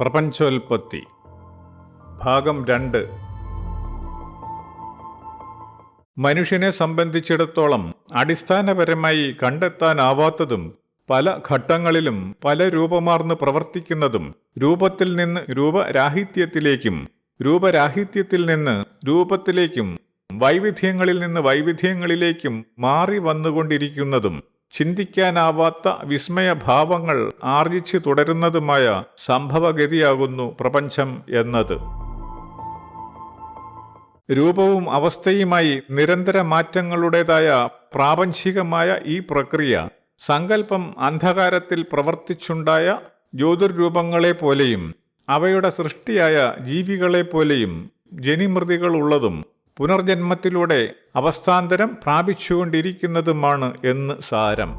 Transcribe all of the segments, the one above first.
പ്രപഞ്ചോൽപത്തി. ഭാഗം രണ്ട്. മനുഷ്യനെ സംബന്ധിച്ചിടത്തോളം അടിസ്ഥാനപരമായി കണ്ടെത്താനാവാത്തതും പല ഘട്ടങ്ങളിലും പല രൂപമാർന്ന് പ്രവർത്തിക്കുന്നതും രൂപത്തിൽ നിന്ന് രൂപരാഹിത്യത്തിലേക്കും രൂപരാഹിത്യത്തിൽ നിന്ന് രൂപത്തിലേക്കും വൈവിധ്യങ്ങളിൽ നിന്ന് വൈവിധ്യങ്ങളിലേക്കും മാറി വന്നുകൊണ്ടിരിക്കുന്നതും ചിന്തിക്കാനാവാത്ത വിസ്മയഭാവങ്ങൾ ആർജിച്ചു തുടരുന്നതുമായ സംഭവഗതിയാകുന്നു പ്രപഞ്ചം എന്നത്. രൂപവും അവസ്ഥയുമായി നിരന്തര മാറ്റങ്ങളുടേതായ പ്രാപഞ്ചികമായ ഈ പ്രക്രിയ സങ്കല്പം അന്ധകാരത്തിൽ പ്രവർത്തിച്ചുണ്ടായ ജ്യോതിർരൂപങ്ങളെ പോലെയും അവയുടെ സൃഷ്ടിയായ ജീവികളെ പോലെയും ജനിമൃതികളുള്ളതും പുനർജന്മത്തിലൂടെ അവസ്ഥാന്തരം പ്രാപിച്ചുകൊണ്ടിരിക്കുന്നതുമാണ് എന്ന് സാരം.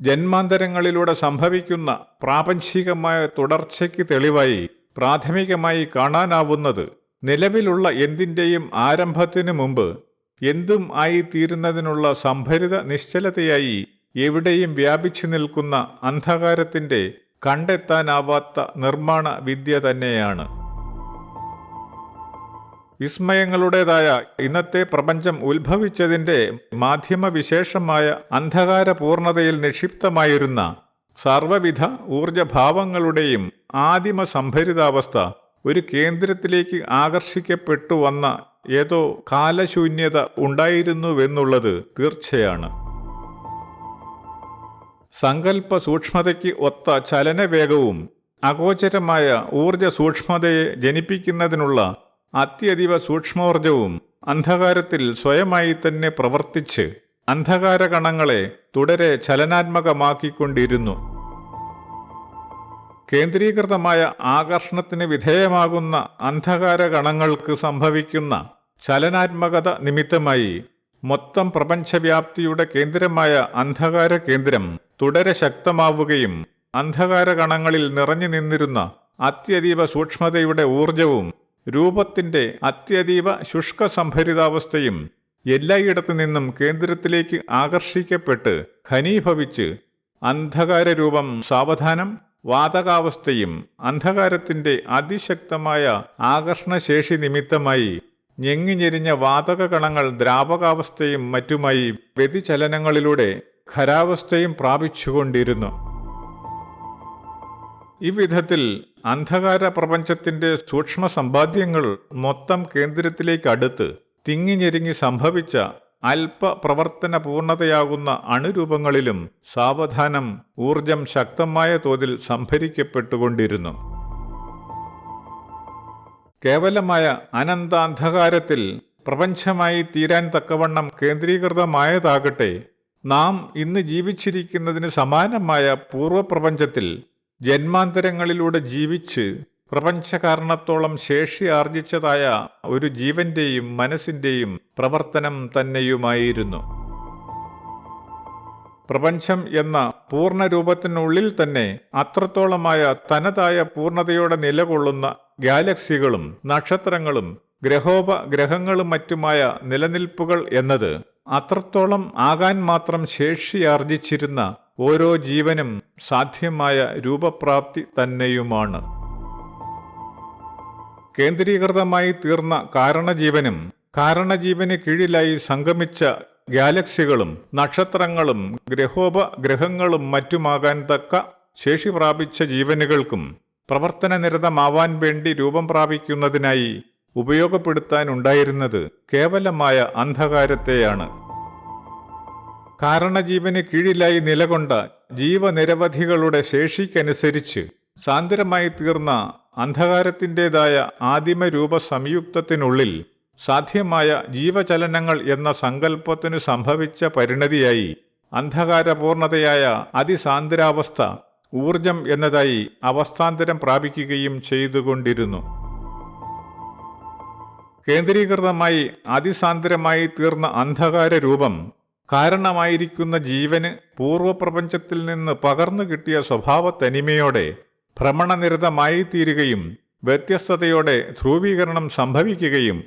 ജന്മാന്തരങ്ങളിലൂടെ സംഭവിക്കുന്ന പ്രാപഞ്ചികമായ തുടർച്ചയ്ക്ക് തെളിവായി പ്രാഥമികമായി കാണാനാവുന്നത് നിലവിലുള്ള എന്തിന്റെയും ആരംഭത്തിനു മുമ്പ് എന്തും ആയിത്തീരുന്നതിനുള്ള സംഭരിത നിശ്ചലതയായി എവിടെയും വ്യാപിച്ചു നിൽക്കുന്ന അന്ധകാരത്തിന്റെ കണ്ടെത്താനാവാത്ത നിർമ്മാണ വിദ്യ തന്നെയാണ്. വിസ്മയങ്ങളുടേതായ ഇന്നത്തെ പ്രപഞ്ചം ഉത്ഭവിച്ചതിന്റെ മാധ്യമവിശേഷമായ അന്ധകാരപൂർണതയിൽ നിക്ഷിപ്തമായിരുന്ന സർവവിധ ഊർജഭാവങ്ങളുടെയും ആദിമ സംഭരിതാവസ്ഥ ഒരു കേന്ദ്രത്തിലേക്ക് ആകർഷിക്കപ്പെട്ടു വന്ന ഏതോ കാലശൂന്യത ഉണ്ടായിരുന്നുവെന്നുള്ളത് തീർച്ചയാണ്. സങ്കല്പ സൂക്ഷ്മതയ്ക്ക് ഒത്ത ചലനവേഗവും അഗോചരമായ ഊർജ സൂക്ഷ്മതയെ ജനിപ്പിക്കുന്നതിനുള്ള അത്യധിക സൂക്ഷ്മോർജവും അന്ധകാരത്തിൽ സ്വയമായി തന്നെ പ്രവർത്തിച്ച് അന്ധകാരകണങ്ങളെ തുടരെ ചലനാത്മകമാക്കിക്കൊണ്ടിരുന്നു. കേന്ദ്രീകൃതമായ ആകർഷണത്തിന് വിധേയമാകുന്ന അന്ധകാരകണങ്ങൾക്ക് സംഭവിക്കുന്ന ചലനാത്മകത നിമിത്തമായി മൊത്തം പ്രപഞ്ചവ്യാപ്തിയുടെ കേന്ദ്രമായ അന്ധകാര കേന്ദ്രം തുടരെ ശക്തമാവുകയും അന്ധകാരകണങ്ങളിൽ നിറഞ്ഞു നിന്നിരുന്ന അത്യതീവ സൂക്ഷ്മതയുടെ ഊർജവും രൂപത്തിന്റെ അത്യതീവ ശുഷ്ക സംഭരിതാവസ്ഥയും എല്ലായിടത്തു നിന്നും കേന്ദ്രത്തിലേക്ക് ആകർഷിക്കപ്പെട്ട് ഖനീഭവിച്ച് അന്ധകാരരൂപം സാവധാനം വാതകാവസ്ഥയും അന്ധകാരത്തിന്റെ അതിശക്തമായ ആകർഷണശേഷി നിമിത്തമായി ഞെങ്ങിഞ്ഞെരിഞ്ഞ വാതക കണങ്ങൾ ദ്രാവകാവസ്ഥയും മറ്റുമായി വ്യതിചലനങ്ങളിലൂടെ ഖരാവസ്ഥയും പ്രാപിച്ചുകൊണ്ടിരുന്നു. ഇവിധത്തിൽ അന്ധകാര പ്രപഞ്ചത്തിന്റെ സൂക്ഷ്മ സമ്പാദ്യങ്ങൾ മൊത്തം കേന്ദ്രത്തിലേക്കടുത്ത് തിങ്ങിഞ്ഞെരുങ്ങി സംഭവിച്ച അല്പ പ്രവർത്തന പൂർണതയാകുന്ന അണുരൂപങ്ങളിലും സാവധാനം ഊർജം ശക്തമായ തോതിൽ സംഭരിക്കപ്പെട്ടുകൊണ്ടിരുന്നു. കേവലമായ അനന്താന്ധകാരത്തിൽ പ്രപഞ്ചമായി തീരാൻ തക്കവണ്ണം കേന്ദ്രീകൃതമായതാകട്ടെ നാം ഇന്ന് ജീവിച്ചിരിക്കുന്നതിന് സമാനമായ പൂർവപ്രപഞ്ചത്തിൽ ജന്മാന്തരങ്ങളിലൂടെ ജീവിച്ച് പ്രപഞ്ചകാരണത്തോളം ശേഷി ആർജിച്ചതായ ഒരു ജീവന്റെയും മനസ്സിന്റെയും പ്രവർത്തനം തന്നെയുമായിരുന്നു. പ്രപഞ്ചം എന്ന പൂർണരൂപത്തിനുള്ളിൽ തന്നെ അത്രത്തോളമായ തനതായ പൂർണതയോടെ നിലകൊള്ളുന്ന ഗാലക്സികളും നക്ഷത്രങ്ങളും ഗ്രഹോപഗ്രഹങ്ങളും മറ്റുമായ നിലനിൽപ്പുകൾ എന്നത് അത്രത്തോളം ആകാൻ മാത്രം ശേഷിയാർജിച്ചിരുന്ന ഓരോ ജീവനും സാധ്യമായ രൂപപ്രാപ്തി തന്നെയുമാണ്. കേന്ദ്രീകൃതമായി തീർന്ന കാരണജീവനും കാരണജീവന് കീഴിലായി സംഗമിച്ച ഗാലക്സികളും നക്ഷത്രങ്ങളും ഗ്രഹോപഗ്രഹങ്ങളും മറ്റുമാകാൻ തക്ക ശേഷി പ്രാപിച്ച ജീവനുകൾക്കും പ്രവർത്തനനിരതമാവാൻ വേണ്ടി രൂപം പ്രാപിക്കുന്നതിനായി ഉപയോഗപ്പെടുത്താനുണ്ടായിരുന്നത് കേവലമായ അന്ധകാരത്തെയാണ്. കാരണജീവന് കീഴിലായി നിലകൊണ്ട ജീവനിരവധികളുടെ ശേഷിക്കനുസരിച്ച് സാന്ദ്രമായി തീർന്ന അന്ധകാരത്തിന്റെതായ ആദിമരൂപ സംയുക്തത്തിനുള്ളിൽ സാധ്യമായ ജീവചലനങ്ങൾ എന്ന സങ്കല്പത്തിനു സംഭവിച്ച പരിണതിയായി അന്ധകാരപൂർണതയായ അതിസാന്ദ്രാവസ്ഥ ഊർജം എന്നതായി അവസ്ഥാന്തരം പ്രാപിക്കുകയും ചെയ്തുകൊണ്ടിരുന്നു. കേന്ദ്രീകൃതമായി അതിസാന്ദ്രമായി തീർന്ന അന്ധകാര രൂപം കാരണമായിരിക്കുന്ന ജീവന് പൂർവപ്രപഞ്ചത്തിൽ നിന്ന് പകർന്നു കിട്ടിയ സ്വഭാവത്തനിമയോടെ ഭ്രമണനിരതമായി തീരുകയും വ്യത്യസ്തതയോടെ ധ്രുവീകരണം സംഭവിക്കുകയും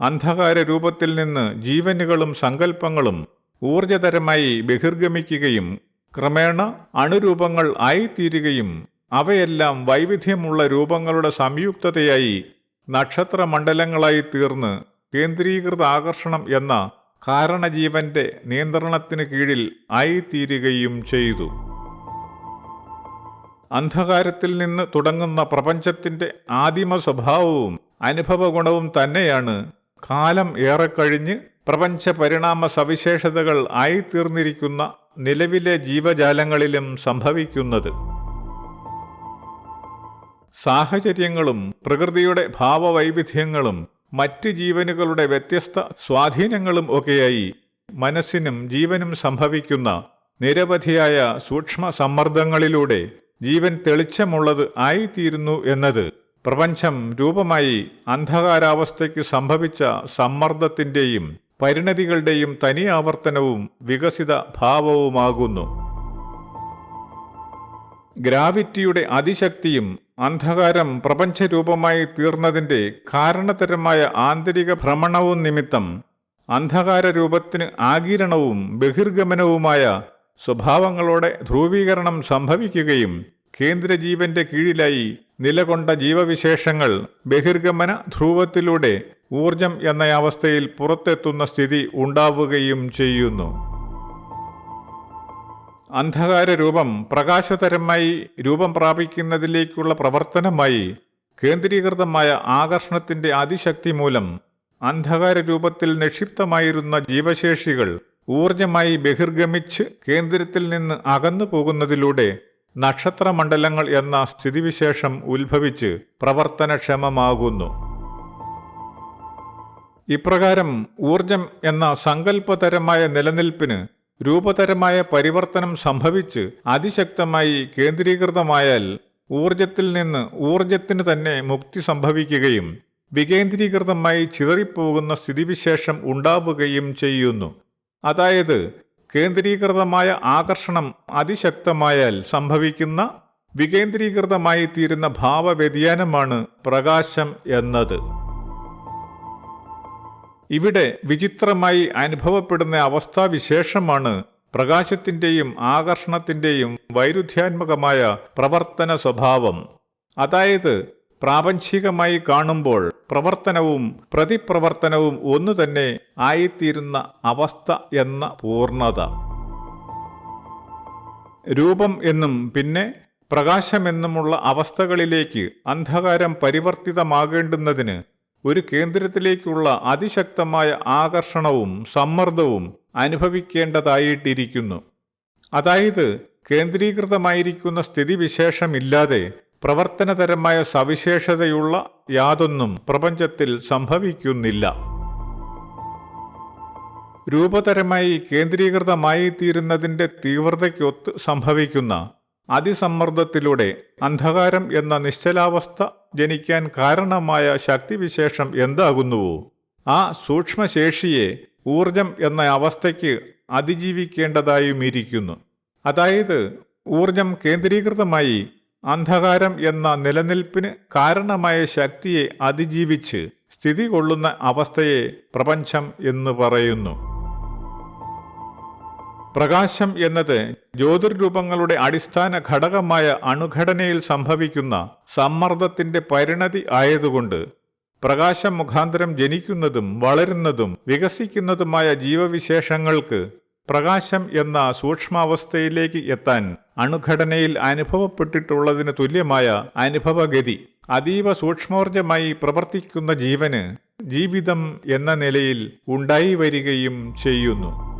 അന്ധകാര രൂപത്തിൽ നിന്ന് ജീവനുകളും സങ്കല്പങ്ങളും ഊർജതരമായി ബഹിർഗമിക്കുകയും ക്രമേണ അണുരൂപങ്ങൾ ആയിത്തീരുകയും അവയെല്ലാം വൈവിധ്യമുള്ള രൂപങ്ങളുടെ സംയുക്തതയായി നക്ഷത്രമണ്ഡലങ്ങളായി തീർന്ന് കേന്ദ്രീകൃത ആകർഷണം എന്ന കാരണജീവന്റെ നിയന്ത്രണത്തിന് കീഴിൽ ആയിത്തീരുകയും ചെയ്തു. അന്ധകാരത്തിൽ നിന്ന് തുടങ്ങുന്ന പ്രപഞ്ചത്തിന്റെ ആദിമ സ്വഭാവവും അനുഭവഗുണവും തന്നെയാണ് കാലം ഏറെക്കഴിഞ്ഞ് പ്രപഞ്ച പരിണാമ സവിശേഷതകൾ ആയിത്തീർന്നിരിക്കുന്ന നിലവിലെ ജീവജാലങ്ങളിലും സംഭവിക്കുന്നത്. സാഹചര്യങ്ങളും പ്രകൃതിയുടെ ഭാവവൈവിധ്യങ്ങളും മറ്റ് ജീവനുകളുടെ വ്യത്യസ്ത സ്വാധീനങ്ങളും ഒക്കെയായി മനസ്സിനും ജീവനും സംഭവിക്കുന്ന നിരവധിയായ സൂക്ഷ്മ സമ്മർദ്ദങ്ങളിലൂടെ ജീവൻ തെളിച്ചമുള്ളത് ആയിത്തീരുന്നു എന്നത് പ്രപഞ്ചം രൂപമായി അന്ധകാരാവസ്ഥയ്ക്ക് സംഭവിച്ച സമ്മർദ്ദത്തിന്റെയും പരിണതികളുടെയും തനി ആവർത്തനവും വികസിത ഭാവവുമാകുന്നു. ഗ്രാവിറ്റിയുടെ അതിശക്തിയും അന്ധകാരം പ്രപഞ്ചരൂപമായി തീർന്നതിന്റെ കാരണതരമായ ആന്തരിക ഭ്രമണവും നിമിത്തം അന്ധകാര രൂപത്തിന് ആകിരണവും ബഹിർഗമനവുമായ സ്വഭാവങ്ങളോടെ ധ്രുവീകരണം സംഭവിക്കുകയും കേന്ദ്രജീവന്റെ കീഴിലായി നിലകൊണ്ട ജീവവിശേഷങ്ങൾ ബഹിർഗമന ധ്രുവത്തിലൂടെ ഊർജം എന്ന അവസ്ഥയിൽ പുറത്തെത്തുന്ന സ്ഥിതി ഉണ്ടാവുകയും ചെയ്യുന്നു. അന്ധകാര രൂപം പ്രകാശതരമായി രൂപം പ്രാപിക്കുന്നതിലേക്കുള്ള പ്രവർത്തനമായി കേന്ദ്രീകൃതമായ ആകർഷണത്തിന്റെ അതിശക്തി മൂലം അന്ധകാര രൂപത്തിൽ നിക്ഷിപ്തമായിരുന്ന ജീവശേഷികൾ ഊർജമായി ബഹിർഗമിച്ച് കേന്ദ്രത്തിൽ നിന്ന് അകന്നു പോകുന്നതിലൂടെ നക്ഷത്രമണ്ഡലങ്ങൾ എന്ന സ്ഥിതിവിശേഷം ഉത്ഭവിച്ച് പ്രവർത്തനക്ഷമമാകുന്നു. ഇപ്രകാരം ഊർജം എന്ന സങ്കല്പതരമായ നിലനിൽപ്പിന് രൂപതരമായ പരിവർത്തനം സംഭവിച്ച് അതിശക്തമായി കേന്ദ്രീകൃതമായാൽ ഊർജത്തിൽ നിന്ന് ഊർജത്തിന് തന്നെ മുക്തി സംഭവിക്കുകയും വികേന്ദ്രീകൃതമായി ചിതറിപ്പോകുന്ന സ്ഥിതിവിശേഷം ഉണ്ടാവുകയും ചെയ്യുന്നു. അതായത് കേന്ദ്രീകൃതമായ ആകർഷണം അതിശക്തമായാൽ സംഭവിക്കുന്ന വികേന്ദ്രീകൃതമായി തീരുന്ന ഭാവവ്യതിയാനമാണ് പ്രകാശം എന്നത്. ഇവിടെ വിചിത്രമായി അനുഭവപ്പെടുന്ന അവസ്ഥാവിശേഷമാണ് പ്രകാശത്തിന്റെയും ആകർഷണത്തിന്റെയും വൈരുദ്ധ്യാത്മകമായ പ്രവർത്തന സ്വഭാവം. അതായത് പ്രാപഞ്ചികമായി കാണുമ്പോൾ പ്രവർത്തനവും പ്രതിപ്രവർത്തനവും ഒന്നു തന്നെ ആയിത്തീരുന്ന അവസ്ഥ എന്ന പൂർണത രൂപം എന്നും പിന്നെ പ്രകാശമെന്നുമുള്ള അവസ്ഥകളിലേക്ക് അന്ധകാരം പരിവർത്തിതമാകേണ്ടുന്നതിന് ഒരു കേന്ദ്രത്തിലേക്കുള്ള അതിശക്തമായ ആകർഷണവും സമ്മർദ്ദവും അനുഭവിക്കേണ്ടതായിട്ടിരിക്കുന്നു. അതായത് കേന്ദ്രീകൃതമായിരിക്കുന്ന സ്ഥിതിവിശേഷമില്ലാതെ പ്രവർത്തനതരമായ സവിശേഷതയുള്ള യാതൊന്നും പ്രപഞ്ചത്തിൽ സംഭവിക്കുന്നില്ല. രൂപതരമായി കേന്ദ്രീകൃതമായി തീരുന്നതിന്റെ തീവ്രതയ്ക്കൊത്ത് സംഭവിക്കുന്ന അതിസമ്മർദ്ദത്തിലൂടെ അന്ധകാരം എന്ന നിശ്ചലാവസ്ഥ ജനിക്കാൻ കാരണമായ ശക്തിവിശേഷം എന്താകുന്നുവോ? ആ സൂക്ഷ്മശേഷിയെ ഊർജം എന്ന അവസ്ഥയ്ക്ക് അതിജീവിക്കേണ്ടതായും ഇരിക്കുന്നു അതായത് ഊർജം കേന്ദ്രീകൃതമായി അന്ധകാരം എന്ന നിലനിൽപ്പിന് കാരണമായ ശക്തിയെ അതിജീവിച്ച് സ്ഥിതി കൊള്ളുന്ന അവസ്ഥയെ പ്രപഞ്ചം എന്ന് പറയുന്നു. പ്രകാശം എന്നത് ജ്യോതിർരൂപങ്ങളുടെ അടിസ്ഥാന ഘടകമായ അണുഘടനയിൽ സംഭവിക്കുന്ന സമ്മർദ്ദത്തിന്റെ പരിണതി ആയതുകൊണ്ട് പ്രകാശം മുഖാന്തരം ജനിക്കുന്നതും വളരുന്നതും വികസിക്കുന്നതുമായ ജീവവിശേഷങ്ങൾക്ക് പ്രകാശം എന്ന സൂക്ഷ്മാവസ്ഥയിലേക്ക് എത്താൻ അണുഘടനയിൽ അനുഭവപ്പെട്ടിട്ടുള്ളതിന് തുല്യമായ അനുഭവഗതി. അതീവ സൂക്ഷ്മോർജമായി പ്രവർത്തിക്കുന്ന ജീവന് ജീവിതം എന്ന നിലയിൽ ഉണ്ടായി വരികയും ചെയ്യുന്നു.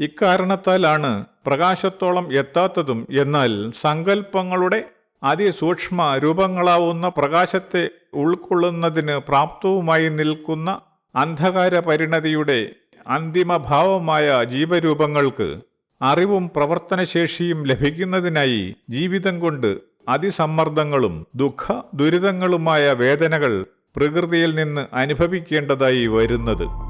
ഇക്കാരണത്താലാണ് പ്രകാശത്തോളം എത്താത്തതും എന്നാൽ സങ്കല്പങ്ങളുടെ അതിസൂക്ഷ്മ രൂപങ്ങളാവുന്ന പ്രകാശത്തെ ഉൾക്കൊള്ളുന്നതിന് പ്രാപ്തവുമായി നിൽക്കുന്ന അന്ധകാര പരിണതിയുടെ അന്തിമഭാവമായ ജീവരൂപങ്ങൾക്ക് അറിവും പ്രവർത്തനശേഷിയും ലഭിക്കുന്നതിനായി ജീവിതം കൊണ്ട് അതിസമ്മർദ്ദങ്ങളും ദുഃഖ ദുരിതങ്ങളുമായ വേദനകൾ പ്രകൃതിയിൽ നിന്ന് അനുഭവിക്കേണ്ടതായി വരുന്നത്.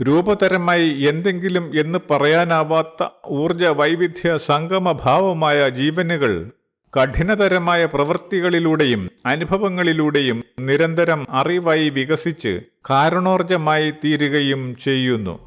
രൂപതരമായി എന്തെങ്കിലും എന്ന് പറയാനാവാത്ത ഊർജ വൈവിധ്യ സംഗമഭാവമായ ജീവനുകൾ കഠിനതരമായ പ്രവൃത്തികളിലൂടെയും അനുഭവങ്ങളിലൂടെയും നിരന്തരം അറിവായി വികസിച്ച് കാരണോർജമായി തീരുകയും ചെയ്യുന്നു.